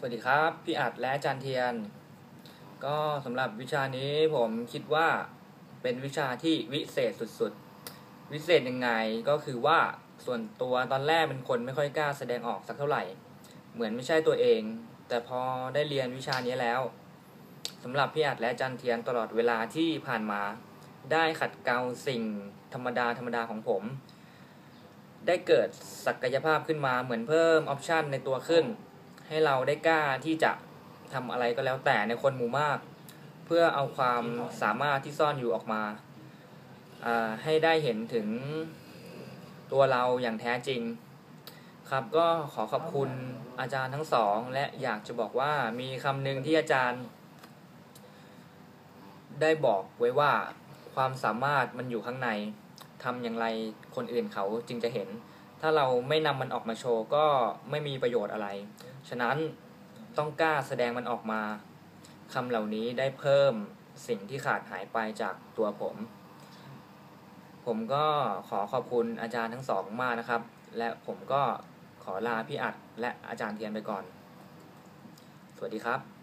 สวัสดีครับ พี่อัดและจารย์เทียน ก็สำหรับวิชานี้ผมคิดว่าเป็นวิชาที่วิเศษสุดๆ วิเศษยังไงก็คือว่าส่วนตัวตอนแรกเป็นคนไม่ค่อยกล้าแสดงออกสักเท่าไหร่ เหมือนไม่ใช่ตัวเอง แต่พอได้เรียนวิชานี้แล้วสำหรับพี่อัดและจารย์เทียนตลอดเวลาที่ผ่านมา ได้ขัดเกลาสิ่งธรรมดาธรรมดาของผม ได้เกิดศักยภาพขึ้นมาเหมือนเพิ่มออปชันในตัวขึ้น ให้เราได้กล้าที่จะทำอะไรก็แล้วแต่ในคนหมู่มาก เพื่อเอาความสามารถที่ซ่อนอยู่ออกมาอ่าให้ได้เห็นถึงตัวเราอย่างแท้จริง ครับก็ขอขอบคุณอาจารย์ทั้งสอง และอยากจะบอกว่ามีคำหนึ่งที่อาจารย์ ได้บอกไว้ว่าความสามารถมันอยู่ข้างในทำอย่างไรคนอื่นเขาจึงจะเห็น ถ้าเราไม่นำมันออกมาโชว์ก็ไม่มีประโยชน์อะไร ฉะนั้นต้องกล้าแสดงมันออกมาคำเหล่านี้ได้เพิ่มสิ่งที่ขาดหายไปจากตัวผม ผมก็ขอขอบคุณอาจารย์ทั้งสองมากนะครับ และผมก็ขอลาพี่อัดและอาจารย์เทียนไปก่อน สวัสดีครับ